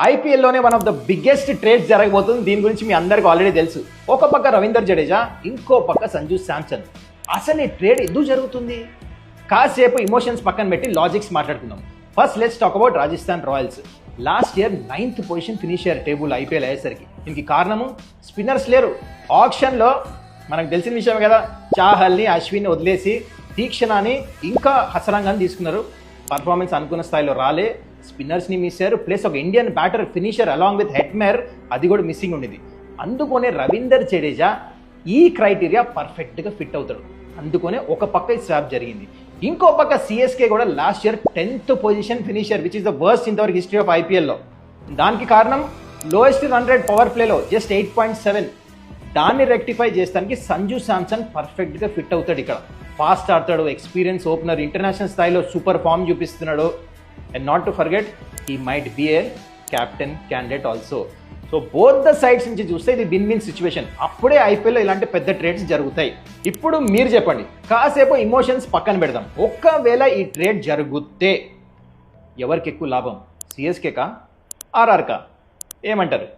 ఐపీఎల్లోనే one of the biggest trades జరగబోతుంది. దీని గురించి మీ అందరికి ఆల్రెడీ తెలుసు. ఒక పక్క రవీందర్ జడేజా ఇంకో పక్క సంజు శాంసన్. అసలు ఈ ట్రేడ్ ఎందుకు జరుగుతుంది? కాసేపు ఇమోషన్స్ పక్కన పెట్టి లాజిక్స్ మాట్లాడుకుందాం. First let's talk about Rajasthan Royals last year ninth position finish అయ్యారు టేబుల్ ఐపీఎల్ అయ్యేసరికి. దీనికి కారణము స్పిన్నర్స్ లేరు. ఆప్షన్లో మనకు తెలిసిన విషయం కదా చాహల్ని అశ్విన్ వదిలేసి తీక్షణాన్ని ఇంకా హసరంగాన్ని తీసుకున్నారు. పర్ఫార్మెన్స్ అనుకున్న స్థాయిలో రాలే. స్పిన్నర్స్ని మిస్ అయ్యారు. ప్లస్ ఒక Indian batter finisher along with Hetmyer అది కూడా మిస్సింగ్ ఉండేది. అందుకనే రవీందర్ జడేజా ఈ క్రైటీరియా పర్ఫెక్ట్గా ఫిట్ అవుతాడు. అందుకనే ఒక పక్క ఈ స్వాప్ జరిగింది. ఇంకో పక్క సిఎస్కే కూడా last year tenth position finisher which is the worst in their history of ఐపీఎల్లో దానికి కారణం లోయెస్ట్ రన్ రేట్ పవర్ ప్లేలో జస్ట్ ఎయిట్ పాయింట్ సెవెన్ దాన్ని రెక్టిఫై చేస్తానికి సంజు శాంసన్ పర్ఫెక్ట్గా ఫిట్ అవుతాడు ఇక్కడ. ఫాస్ట్ ఆడతాడు ఎక్స్పీరియన్స్ ఓపెనర్ ఇంటర్నేషనల్ స్థాయిలో సూపర్ ఫామ్ చూపిస్తున్నాడు. And not to forget he might be a captain candidate also so both the sides నుంచి చూస్తే ఇది విన్ విన్ సిచ్యువేషన్ అప్పుడే ఐపీఎల్లో ఇలాంటి పెద్ద ట్రేడ్స్ జరుగుతాయి. ఇప్పుడు మీరు చెప్పండి కాసేపు ఇమోషన్స్ పక్కన పెడదాం. ఒక్కవేళ ఈ ట్రేడ్ జరిగితే ఎవరికి ఎక్కువ లాభం సిఎస్కేకా ఆర్ఆర్కా ఏమంటారు?